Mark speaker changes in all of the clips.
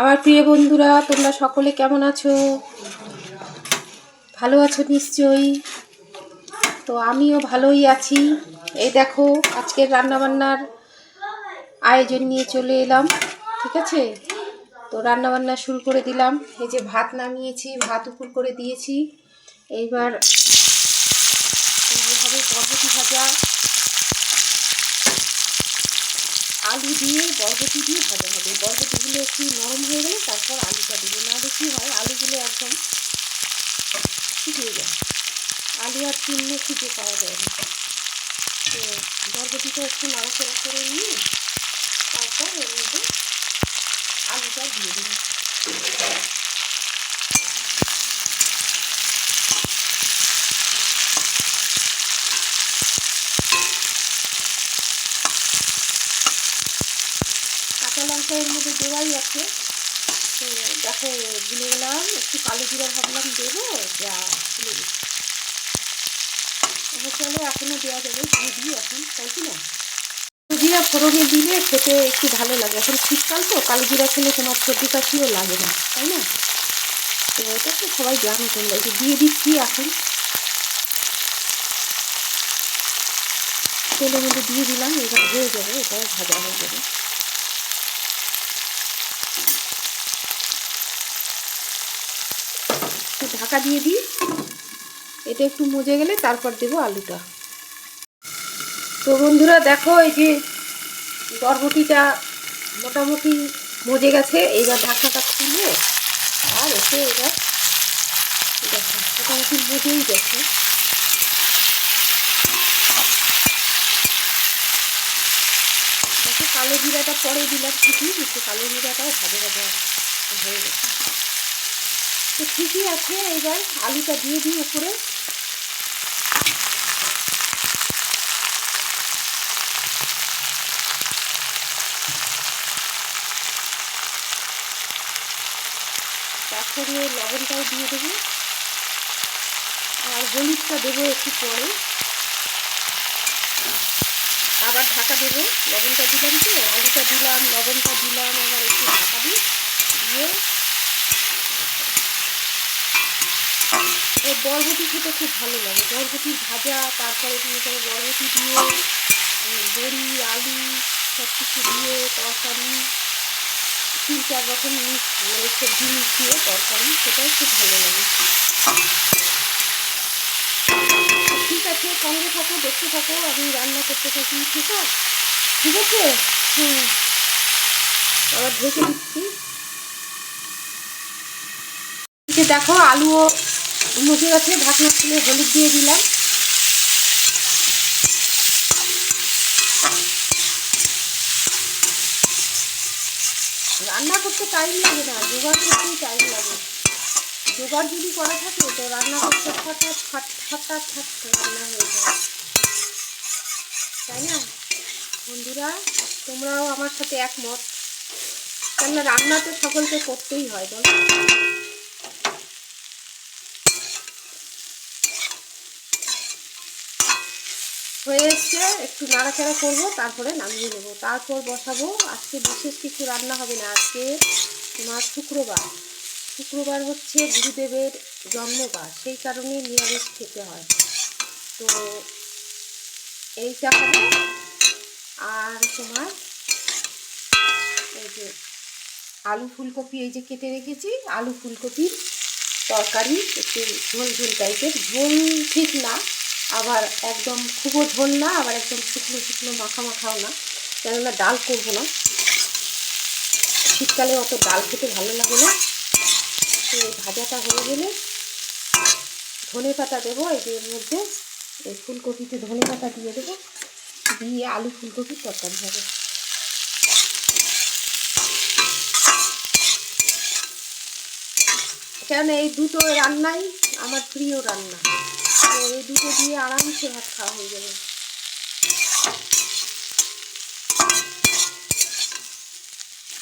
Speaker 1: আমার প্রিয় বন্ধুরা, তোমরা সকলে কেমন আছো? ভালো আছো নিশ্চয়ই। তো আমিও ভালোই আছি। এই দেখো, আজকের রান্নাবান্নার আয়োজন নিয়ে চলে এলাম, ঠিক আছে? তো রান্নাবান্না শুরু করে দিলাম। এই যে ভাত নামিয়েছি, ভাত উপর করে দিয়েছি। এইবার এই যে হবে বরবটি ভাজা আলু দিয়ে বরবটি দিয়ে ভাজা হবে। বরবটিগুলো একটু নরম হয়ে গেলে তারপর আলুটা দেবো। না বেশি হয় আলুগুলো একদম শুকিয়ে যায়। আলু আর চিনলে খুঁজে পাওয়া যায়। না তো বরবটিটা একটু নাড়াচাড়া করে নিয়ে তারপর এর মধ্যে আলুটা দিয়ে দেবো কাঁচা লঙ্কা এর মধ্যে দেওয়াই আছে তো দেখো ভুলে গেলাম একটু কালো জিরা ভাবলাম দেবো। যা ভুলে গেছি চলো, এখনও দেওয়া যাবে। দিয়ে দিই এখন, তাই কি না? জিরা ফোড়নে দিলে খেতে একটু ভালো লাগে। এখন শীতকাল তো, কালো জিরা খেলে তোমার সর্দি কাশিও লাগে না, তাই না? তো এটা তো সবাই জানো তোমরা। যে দিয়ে দিচ্ছি এখন। তেলের মধ্যে দিয়ে দিলাম, এবার হয়ে যাবে এটাও ভাজা হয়ে যাবে একটু ঢাকা দিয়ে দিই। এটা একটু মজে গেলে তারপর দেবো আলুটা। তো বন্ধুরা দেখো এই যে বরবটিটা মোটামুটি মজে গেছে, এইবার ঢাকনাটা খুলে আর এসে এবার দেখো, মোটামুটি মজেই গেছে। কালো জিরাটা পরে দিলাম ঠিকই কিন্তু কালো জিরাটাও ভাজা ভাজা হয়ে গেছে। তো ঠিকই আছে, এবার আলুটা দিয়ে দিই উপরে তারপরে লবণটাও দিয়ে দেবো। আর হলুদটা দেবো একটু পরে। আবার ঢাকা দেবো। লবণটা দিলাম তো, আলুটা দিলাম, লবণটা দিলাম আবার একটু ঢাকা দিই। দিয়ে এই বরবটি খেতে খুব ভালো লাগে। বরবটি ভাজা, তারপরে তুমি বরবটি দিয়ে বড়ি, আলু সব কিছু দিয়ে, তরকারি, তিন চার রকম মানে সবজি মিশিয়ে তরকারি, সেটাও খুব ভালো লাগে। ঠিক আছে, সঙ্গে থাকো, দেখতে থাকো, আমি রান্না করতে থাকি, ঠিক আছে? ঠিক আছে? হুম। আবার ঢেকে দিচ্ছি। দেখো, আলুও মুখে গেছে ঢাকনা খুলে হলুদ দিয়ে দিলাম। রান্না করতে টাইম লাগে না, জোগাড় করতেই টাইম লাগে। জোগাড় যদি করা থাকে, তো রান্না করতে হঠাৎ ফাট হঠাৎ ফাট রান্না হয়ে যায়। তাই না? বন্ধুরা, তোমরাও আমার সাথে একমত। কেননা রান্না তো সকলকে করতেই হয়, বলো। হয়ে এসছে, একটু নাড়াচাড়া করব, তারপরে নামিয়ে নেব। তারপর বসাবো। আজকে বিশেষ কিছু রান্না হবে না, আজকে তোমার শুক্রবার। শুক্রবার হচ্ছে গুরুদেবের জন্মবার, সেই কারণে নিরামিষ খেতে হয়। তো এইটা হবে আর তোমার এই যে আলু ফুলকপি, এই যে কেটে রেখেছি, আলু ফুলকপির তরকারি, একটু ঝোল ঝোল টাইপের ঝোল ঠিক না আবার একদম খুবও ঝোল না, আবার একদম শুকনো শুকনো মাখা মাখাও না। কেননা ডাল করব না। শীতকালে অত ডাল খেতে ভালো লাগে না। তো ভাজাটা হয়ে গেলে ধনে পাতা দেবো, এই এর মধ্যে এই ফুলকপিতে ধনে পাতা দিয়ে দেবো। দিয়ে আলু ফুলকপির তরকারি হবে। কেন এই দুটো রান্নাই আমার প্রিয় রান্না। তো এই দুটো দিয়ে আরামসে ভাত খাওয়া হয়ে যাবে।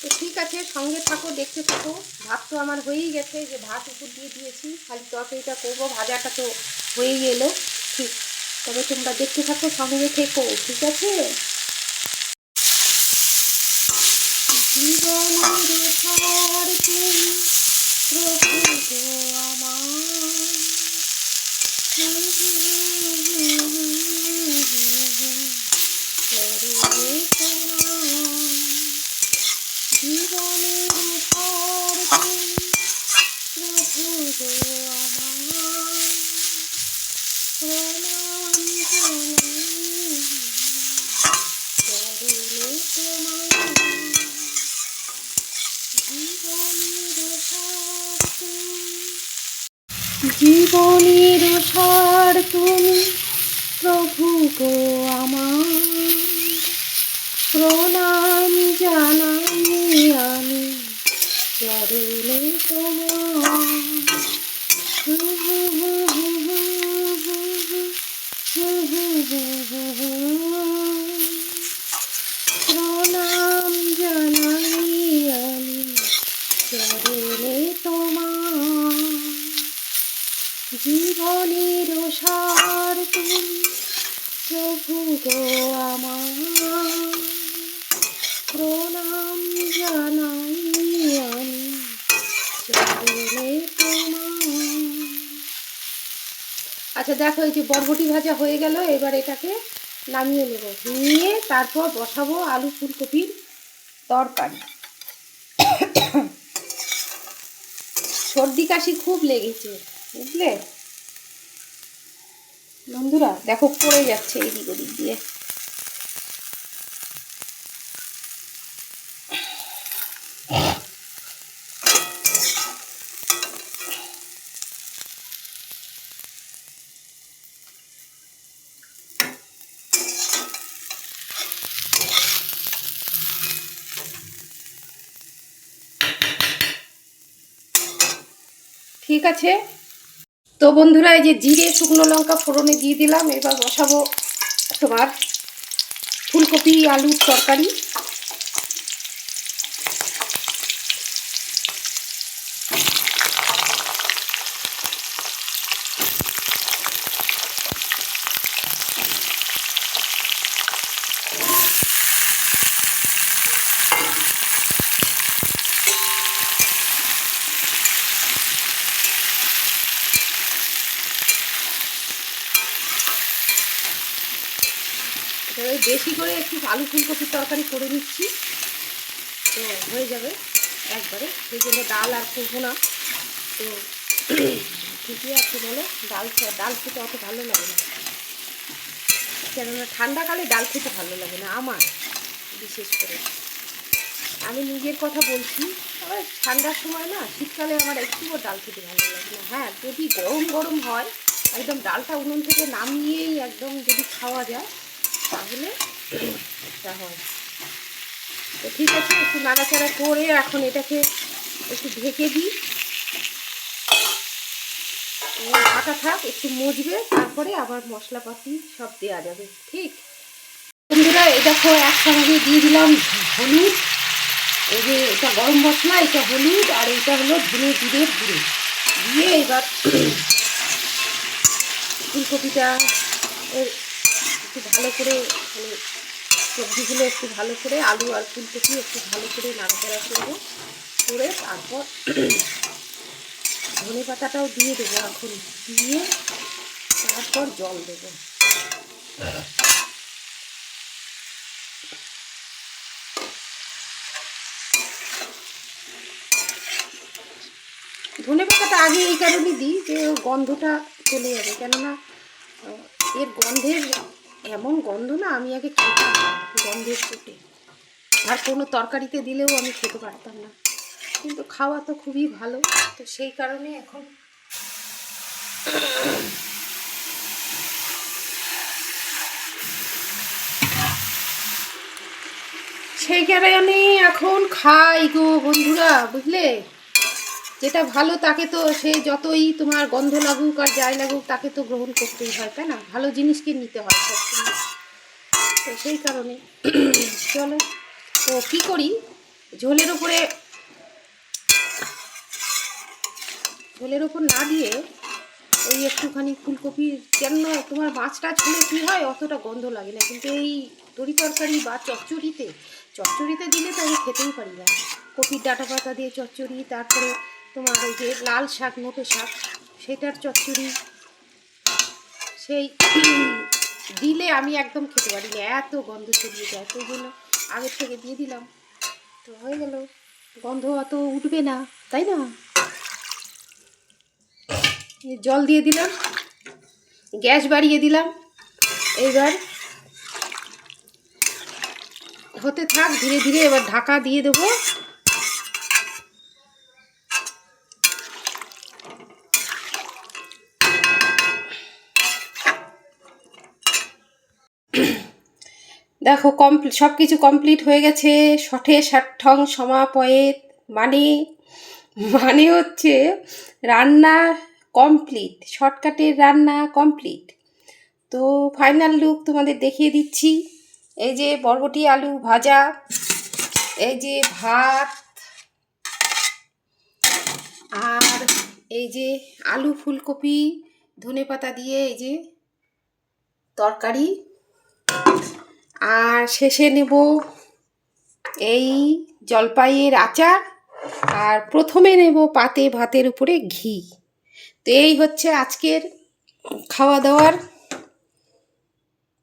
Speaker 1: তো ঠিক আছে, সঙ্গে থাকো, দেখতে থাকো। ভাত তো আমার হয়েই গেছে, যে ভাত উপর দিয়ে দিয়েছি। খালি তরকারিটা করব, ভাজাটা তো হয়েই এলো। ঠিক। তবে তোমরা দেখতে থাকো, সঙ্গে থেকো, ঠিক আছে জীবনের জীবনের পর তুমি প্রভু গো আমার প্রণাম জানাই চরণে তোমার জীবনের সার তুমি জীবনের সার তুমি প্রভু গো আমার প্রণাম জানাই আমি চরণে তোমার প্রণাম জানাই আমি চরণে তোমার জীবনের সার তুমি প্রভু গো আমার। প্রণাম জানাই আমি আচ্ছা দেখো, এই যে বরবটি ভাজা হয়ে গেল, এবার এটাকে নামিয়ে নেব। নিয়ে তারপর বসাবো আলু ফুলকপির তরকারি। সর্দি কাশি খুব লেগেছে, বুঝলে? বন্ধুরা দেখো পড়ে যাচ্ছে এদিক ওদিক দিয়ে। ঠিক আছে? তো বন্ধুরা, এই যে জিরে, শুকনো লঙ্কা ফোড়নে দিয়ে দিলাম। এবার বসাবো তোমার ফুলকপি, আলুর তরকারি এবারে বেশি করে একটু আলু ফুলকপির তরকারি করে নিচ্ছি। তো হয়ে যাবে একবারে। সেই জন্য ডাল আর করব না। তো ঠিকই আছে বলো? ডাল ডাল খেতে অত ভালো লাগে না। কেননা ঠান্ডাকালে ডাল খেতে ভালো লাগে না আমার, বিশেষ করে। আমি নিজের কথা বলছি আবার ঠান্ডার সময় না, শীতকালে আমার একটুও ডাল খেতে ভালো লাগে না। হ্যাঁ যদি গরম গরম হয়, একদম ডালটা উনুন থেকে নামিয়েই একদম যদি খাওয়া যায় তাহলে এটা হয়। তো ঠিক আছে, একটু নাড়াচাড়া করে এখন এটাকে একটু ঢেকে দিই। ঢাকা থাক, একটু মজবে, তারপরে আবার মশলাপাতি সব দেওয়া যাবে, ঠিক? বন্ধুরা, এই দেখো একসঙ্গে দিয়ে দিলাম হলুদ। এই যে এটা গরম মশলা, এটা হলুদ, আর এটা হলো ধনে জিরের গুঁড়ো। দিয়ে এবার ফুলকপিটা একটু ভালো করে মানে সবজিগুলো একটু ভালো করে, আলু আর ফুলকপি একটু ভালো করে নাড়াচাড়া করব, করে তারপর ধনে পাতাটাও দিয়ে দেবো এখন, দিয়ে তারপর জল দেবো। ধনে পাতাটা আগে এই কারণে দিই যে গন্ধটা চলে যাবে, কেননা এর গন্ধের এমন গন্ধ না, আমি আগে খেতাম। না গন্ধের চোটে আর কোনো তরকারিতে দিলেও আমি খেতে পারতাম না। কিন্তু খাওয়া তো খুবই ভালো। তো সেই কারণে এখন সেই কারণে এখন খাই গো বন্ধুরা, বুঝলে? যেটা ভালো তাকে তো সে যতই তোমার গন্ধ লাগুক আর যাই লাগুক, তাকে তো গ্রহণ করতেই হয়, তাই না? ভালো জিনিসকে নিতে হয় সবসময়। তো সেই কারণে, চলো, তো কী করি? ঝোলের ওপরে, ঝোলের ওপর না দিয়ে ওই একটুখানি ফুলকপির কেন তোমার মাছটা ঝোলে কী হয়? অতটা গন্ধ লাগে না। কিন্তু এই তরি তরকারি বা চচ্চড়িতে চচ্চড়িতে দিলে তো আমি খেতেই পারি না। কপির ডাঁটা পাতা দিয়ে চচ্চড়ি, তারপরে তোমার ওই যে লাল শাক মোটো শাক, সেটার চচ্চড়ি। সেই দিলে আমি একদম খেতে পারি এত গন্ধ ছড়িয়ে যায় তো জন্য আগের থেকে দিয়ে দিলাম। তো হয়ে গেল। গন্ধ অত উঠবে না, তাই না? জল দিয়ে দিলাম, গ্যাস বাড়িয়ে দিলাম। এইবার হতে থাক, ধীরে ধীরে এবার ঢাকা দিয়ে দেবো। দেখো কমপ্লিট সব কিছু কমপ্লিট হয়ে গেছে। শঠে ষাট্ঠং সমাপয়েত মানে মানে হচ্ছে রান্না কমপ্লিট শর্টকাটের রান্না কমপ্লিট তো ফাইনাল লুক তোমাদের দেখিয়ে দিচ্ছি। এই যে বরবটি আলু ভাজা, এই যে ভাত, আর এই যে আলু ফুলকপি ধনে পাতা দিয়ে এই যে তরকারি। আর শেষে নেব এই জলপাইয়ের আচার। আর প্রথমে নেব পাতে ভাতের উপরে ঘি। তো এই হচ্ছে আজকের খাওয়া দাওয়ার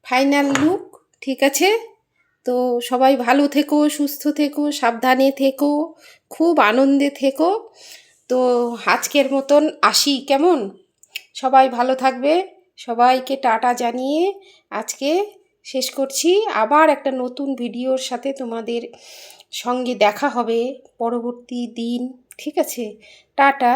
Speaker 1: ফাইনাল লুক, ঠিক আছে? তো সবাই ভালো থেকো, সুস্থ থেকো, সাবধানে থেকো, খুব আনন্দে থেকো। তো আজকের মতন আসি, কেমন? সবাই ভালো থাকবে। সবাইকে টাটা জানিয়ে আজকে শেষ করছি। আবার একটা নতুন ভিডিওর সাথে তোমাদের সঙ্গে দেখা হবে পরবর্তী দিন। ঠিক আছে? টাটা।